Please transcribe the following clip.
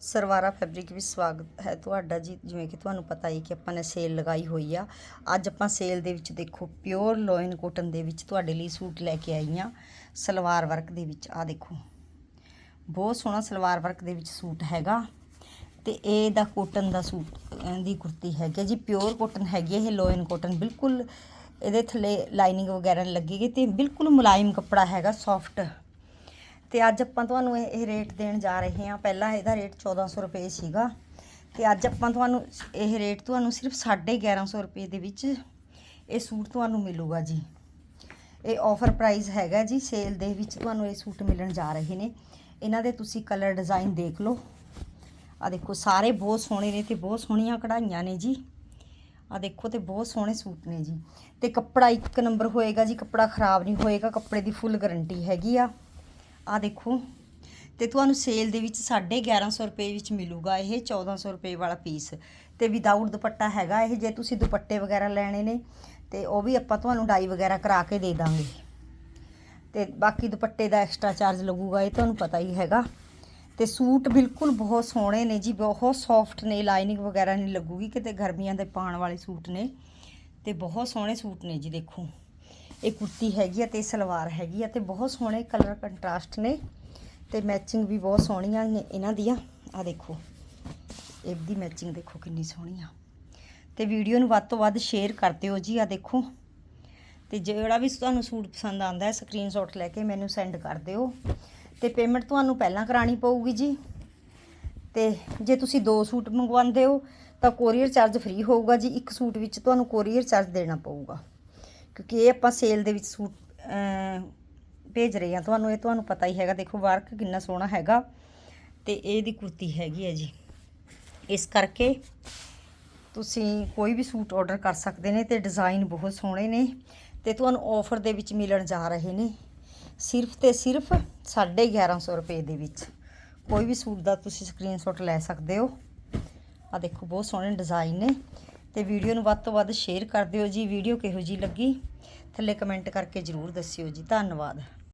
ਸਰਵਾਰਾ fabric ਵਿੱਚ ਸਵਾਗਤ ਹੈ ਤੁਹਾਡਾ ਜੀ। ਜਿਵੇਂ ਕਿ ਤੁਹਾਨੂੰ ਪਤਾ ਹੀ ਕਿ ਆਪਾਂ ਨੇ ਸੇਲ ਲਗਾਈ ਹੋਈ ਆ। ਅੱਜ ਆਪਾਂ ਸੇਲ ਦੇ ਵਿੱਚ ਦੇਖੋ, ਪਿਓਰ ਲੋਇਨ ਕੋਟਨ ਦੇ ਵਿੱਚ ਤੁਹਾਡੇ ਲਈ ਸੂਟ ਲੈ ਕੇ ਆਈ ਆ ਸਲਵਾਰ ਵਰਕ ਦੇ ਵਿੱਚ। ਆ ਦੇਖੋ, ਬਹੁਤ ਸੋਹਣਾ ਸਲਵਾਰ ਵਰਕ ਦੇ ਵਿੱਚ ਸੂਟ ਹੈਗਾ ਤੇ ਇਹ ਦਾ ਕੋਟਨ ਦਾ ਸੂਟ ਦੀ ਕੁਰਤੀ ਹੈਗੀ ਹੈ ਜੀ। ਪਿਓਰ ਕੋਟਨ ਹੈਗੀ ਹੈ ਇਹ ਲੋਇਨ ਕੋਟਨ। ਬਿਲਕੁਲ ਇਹਦੇ ਥੱਲੇ ਲਾਈਨਿੰਗ ਵਗੈਰਾ ਲੱਗੇਗੀ ਤੇ ਬਿਲਕੁਲ ਮੁਲਾਇਮ ਕੱਪੜਾ ਹੈਗਾ, ਸੌਫਟ ਤੇ ਅੱਜ ਆਪਾਂ ਤੁਹਾਨੂੰ ਇਹ ਇਹ ਰੇਟ ਦੇਣ ਜਾ ਰਹੇ ਹਾਂ। ਪਹਿਲਾਂ ਇਹਦਾ ਰੇਟ 1400 ਰੁਪਏ ਸੀਗਾ। ਤੇ ਅੱਜ ਆਪਾਂ ਤੁਹਾਨੂੰ ਇਹ ਰੇਟ ਤੁਹਾਨੂੰ ਸਿਰਫ 1150 ਰੁਪਏ ਦੇ ਵਿੱਚ ਇਹ ਸੂਟ ਤੁਹਾਨੂੰ ਮਿਲੂਗਾ ਜੀ। ਇਹ ਆਫਰ ਪ੍ਰਾਈਸ ਹੈਗਾ ਜੀ। ਸੇਲ ਦੇ ਵਿੱਚ ਤੁਹਾਨੂੰ ਇਹ ਸੂਟ ਮਿਲਣ ਜਾ ਰਹੇ ਨੇ। ਇਹਨਾਂ ਦੇ ਤੁਸੀਂ ਕਲਰ ਡਿਜ਼ਾਈਨ ਦੇਖ ਲਓ। ਆ ਦੇਖੋ, ਸਾਰੇ ਬਹੁਤ ਸੋਹਣੇ ਨੇ ਤੇ ਬਹੁਤ ਸੋਹਣੀਆਂ ਕਢਾਈਆਂ ਨੇ ਜੀ। ਆ ਦੇਖੋ ਤੇ ਬਹੁਤ ਸੋਹਣੇ ਸੂਟ ਨੇ ਜੀ। ਤੇ ਕੱਪੜਾ ਇੱਕ ਨੰਬਰ ਹੋਏਗਾ ਜੀ। ਕੱਪੜਾ ਖਰਾਬ ਨਹੀਂ ਹੋਏਗਾ। ਕੱਪੜੇ ਦੀ ਫੁੱਲ ਗਾਰੰਟੀ ਹੈਗੀ ਆ। ਆ ਦੇਖੋ। ਤੇ ਤੁਹਾਨੂੰ ਸੇਲ ਦੇ ਵਿੱਚ 1150 ਰੁਪਏ ਵਿੱਚ ਮਿਲੂਗਾ ਇਹ 1400 ਰੁਪਏ ਵਾਲਾ ਪੀਸ ਤੇ ਵਿਦਆਊਟ ਦੁਪੱਟਾ ਹੈਗਾ ਇਹ, ਜੇ ਤੁਸੀਂ ਦੁਪੱਟੇ ਵਗੈਰਾ ਲੈਣੇ ਨੇ, ਤੇ ਉਹ ਵੀ ਆਪਾਂ ਤੁਹਾਨੂੰ ਡਾਈ ਵਗੈਰਾ ਕਰਾ ਕੇ ਦੇ ਦਾਂਗੇ। ਤੇ ਬਾਕੀ ਦੁਪੱਟੇ ਦਾ ਐਕਸਟਰਾ ਚਾਰਜ ਲੱਗੂਗਾ, ਇਹ ਤੁਹਾਨੂੰ ਪਤਾ ਹੀ ਹੈਗਾ। ਤੇ ਸੂਟ ਬਿਲਕੁਲ ਬਹੁਤ ਸੋਹਣੇ ਨੇ ਜੀ, ਬਹੁਤ ਸੌਫਟ ਨੇ ਲਾਈਨਿੰਗ ਵਗੈਰਾ ਨਹੀਂ ਲੱਗੂਗੀ, ਕਿਤੇ ਗਰਮੀਆਂ ਦੇ ਪਾਉਣ ਵਾਲੇ ਸੂਟ ਨੇ। ਤੇ ਬਹੁਤ ਸੋਹਣੇ ਸੂਟ ਨੇ ਜੀ, ਦੇਖੋ। ਇਹ ਕੁਰਤੀ ਹੈਗੀ ਆ ਤੇ ਸਲਵਾਰ ਹੈਗੀ ਆ ਤੇ ਬਹੁਤ ਸੋਹਣੇ ਕਲਰ ਕੰਟਰਾਸਟ ਨੇ ਤੇ ਮੈਚਿੰਗ ਵੀ ਬਹੁਤ ਸੋਹਣੀਆਂ ਨੇ ਇਹਨਾਂ ਦੀਆਂ। ਆ ਦੇਖੋ ਇਹਦੀ ਮੈਚਿੰਗ ਦੇਖੋ ਕਿੰਨੀ ਸੋਹਣੀ ਆ। ਤੇ ਵੀਡੀਓ ਨੂੰ ਵੱਧ ਤੋਂ ਵੱਧ ਸ਼ੇਅਰ ਕਰ ਦਿਓ ਜੀ ਆ ਦੇਖੋ। ਤੇ ਜਿਹੜਾ ਵੀ ਤੁਹਾਨੂੰ ਸੂਟ ਪਸੰਦ ਆਂਦਾ ਹੈ ਸਕਰੀਨਸ਼ਾਟ ਲੈ ਕੇ ਮੈਨੂੰ ਸੈਂਡ ਕਰ ਦਿਓ। ਤੇ ਪੇਮੈਂਟ ਤੁਹਾਨੂੰ ਪਹਿਲਾਂ ਕਰਾਣੀ ਪਊਗੀ ਜੀ। ਤੇ ਜੇ ਤੁਸੀਂ ਦੋ ਸੂਟ ਮੰਗਵਾਉਂਦੇ ਹੋ, ਤਾਂ ਕੋਰੀਅਰ ਚਾਰਜ ਫ੍ਰੀ ਹੋਊਗਾ ਜੀ। ਇੱਕ ਸੂਟ ਵਿੱਚ ਤੁਹਾਨੂੰ ਕੋਰੀਅਰ ਚਾਰਜ ਦੇਣਾ ਪਊਗਾ। ਕਿਉਂਕਿ ਇਹ ਆਪਾਂ ਸੇਲ ਦੇ ਵਿੱਚ ਸੂਟ ਭੇਜ ਰਹੇ ਹਾਂ। ਤੁਹਾਨੂੰ, ਇਹ ਤੁਹਾਨੂੰ ਪਤਾ ਹੀ ਹੈਗਾ। ਦੇਖੋ ਵਰਕ ਕਿੰਨਾ ਸੋਹਣਾ ਹੈਗਾ। ਤੇ ਇਹਦੀ ਕੁਰਤੀ ਹੈਗੀ ਹੈ ਜੀ। ਇਸ ਕਰਕੇ ਤੁਸੀਂ ਕੋਈ ਵੀ ਸੂਟ ਆਰਡਰ ਕਰ ਸਕਦੇ ਨੇ ਤੇ ਡਿਜ਼ਾਈਨ ਬਹੁਤ ਸੋਹਣੇ ਨੇ ਤੇ ਤੁਹਾਨੂੰ ਆਫਰ ਦੇ ਵਿੱਚ ਮਿਲਣ ਜਾ ਰਹੇ ਨੇ। ਸਿਰਫ ਤੇ ਸਿਰਫ 1150 ਰੁਪਏ ਦੇ ਵਿੱਚ। ਕੋਈ ਵੀ ਸੂਟ ਦਾ ਤੁਸੀਂ ਸਕਰੀਨਸ਼ਾਟ ਲੈ ਸਕਦੇ ਹੋ। ਆ ਦੇਖੋ, ਬਹੁਤ ਸੋਹਣੇ ਡਿਜ਼ਾਈਨ ਨੇ। ਤੇ ਵੀਡੀਓ ਨੂੰ ਵੱਧ ਤੋਂ ਵੱਧ ਸ਼ੇਅਰ ਕਰ ਦਿਓ ਜੀ। ਵੀਡੀਓ ਕਿਹੋ ਜੀ ਲੱਗੀ? ਥੱਲੇ ਕਮੈਂਟ ਕਰਕੇ ਜਰੂਰ ਦੱਸਿਓ ਜੀ। ਧੰਨਵਾਦ।